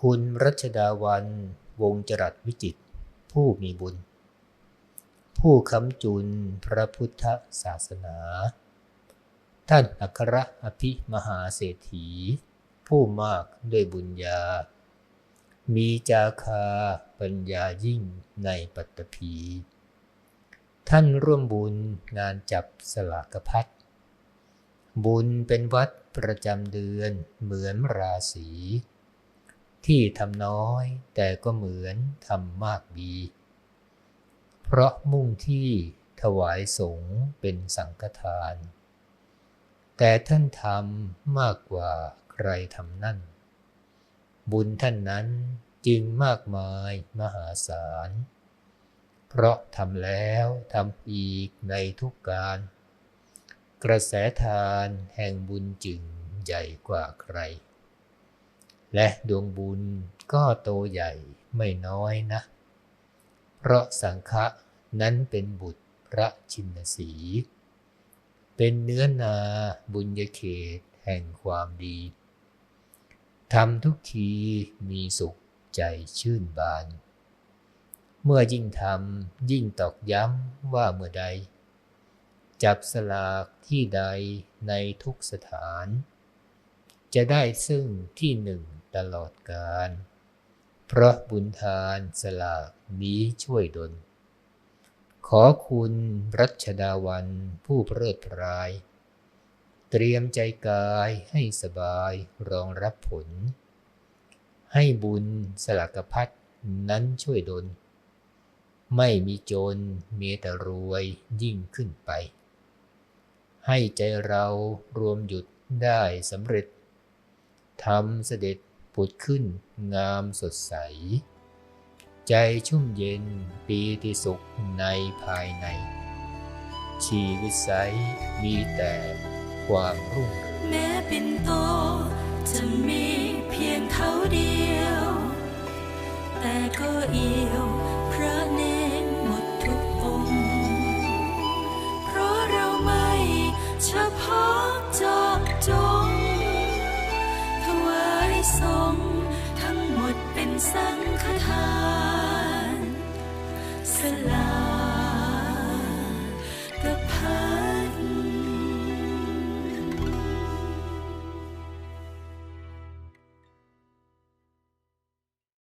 คุณรัชดาวันวงจรัสวิจิต ผู้มีบุญ ผู้ค้ำจุนพระพุทธศาสนา ท่านอัครอภิมหาเศรษฐี ผู้มากด้วยบุญญา มีจาคาปัญญายิ่งในปัตตภีท่านร่วมบุญงานจับสลากพัดบุญเป็นวัดประจำเดือนเหมือนราศี ที่ทำน้อยแต่ก็เหมือนทำมากดีเพราะมุ่งที่ถวายสงฆ์เป็นสังฆทาน แต่ท่านทำมากกว่าใครทำนั่น บุญท่านนั้นจึงมากมายมหาศาล เพราะทำแล้วทำอีกในทุกการ กระแสทานแห่งบุญจึงใหญ่กว่าใคร และดวงบุญก็โตใหญ่ไม่น้อยนะ เพราะสังฆะนั้นเป็นบุตรพระชินสี เป็นเนื้อนาบุญญเขตแห่งความดีทำทุกทีมีสุขใจชื่นบาน เมื่อยิ่งทำยิ่งตอกย้ำว่าเมื่อใด จับสลากที่ใดในทุกสถาน จะได้ซึ่งที่หนึ่ง ตลอดกาลเพราะบุญทานสลากนี้ช่วยดล ขอคุณรัชดาวันผู้เพลิดเพราย เตรียมใจกายให้สบายรองรับผล ให้บุญสลักพัดนั้นช่วยดล ไม่มีจนมีแต่รวยยิ่งขึ้นไป ให้ใจเรารวมหยุดได้สำเร็จทำเสด็จ ผุดขึ้นงามสดใส ใจชุ่มเย็นปีติสุขในภายใน ชีวิตใสมีแต่ความรุ่งเรืองแม้ปิ่นโตจะมีเพียงเท่าเดียว แต่ก็อี ทั้งห